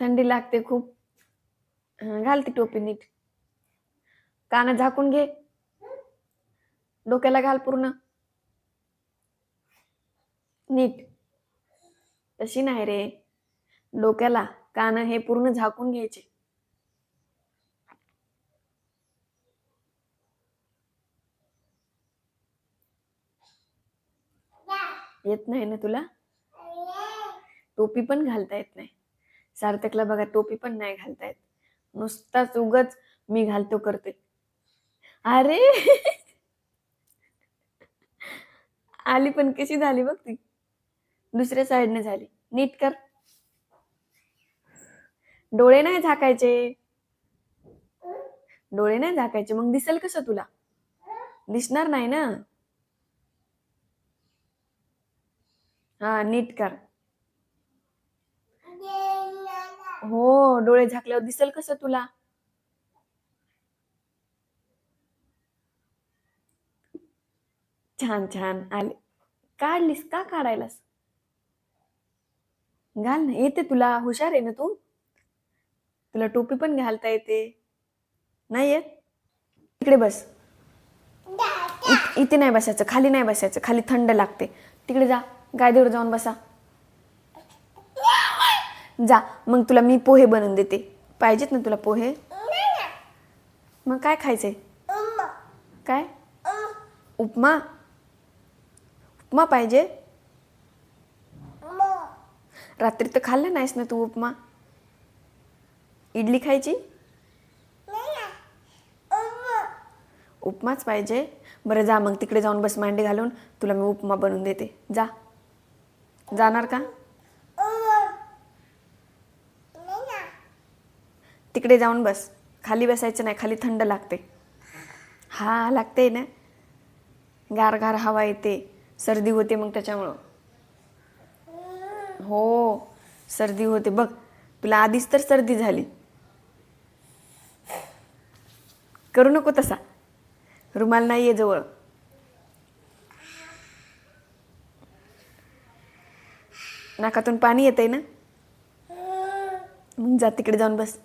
थंडी लागते खूप. घालते घाल ती टोपी नीट. कान झाकून घे. डोक्याला घाल पूर्ण. नीट. तशी नाही रे. डोक्याला कान हे पूर्ण झाकून घ्यायचे. येत नाही ना तुला? टोपी पण घालता येत नाही. सार्थकला बघा टोपी पण नाही घालता येत नुसताच उगच मी घालतो करते. अरे! आली पण कशी झाली बघ ती. दुसऱ्या साईडने झाली. नीट कर. डोळे नाही झाकायचे. डोळे नाही झाकायचे. मग दिसेल कसं तुला? दिसणार नाही ना? हा नीट कर. हो डोळे झाकल्यावर दिसेल कसं तुला? छान छान. आले काढलीस का काढायलास? घाल ना येते तुला हुशार आहे ना तू? तुला टोपी पण घालता येते. नाही येत? इकडे बस. इथे नाही बसायचं खाली नाही बसायचं खाली थंड लागते. तिकडे जा गायदेवर जाऊन बसा. जा मग तुला मी पोहे बनवून देते. पाहिजेत ना तुला पोहे? मग काय खायचंय? काय? उपमा? उपमा पाहिजे. रात्री तर खाल्लं नाहीस ना तू उपमा? इडली खायची? उपमाच पाहिजे. बरं जा मग तिकडे जाऊन बस मांडे घालून तुला मी उपमा बनवून देते. जा. जाणार का? तिकडे जाऊन बस. खाली बसायचं नाही खाली थंड लागते. हा लागते ना. गार गार हवा येते. सर्दी होते मग त्याच्यामुळं. हो सर्दी होते. बघ तुला आधीच तर सर्दी झाली. करू नको तसा. रुमाल नाही आहे जवळ. नाकातून पाणी येतंय ना? मग जा तिकडे जाऊन बस.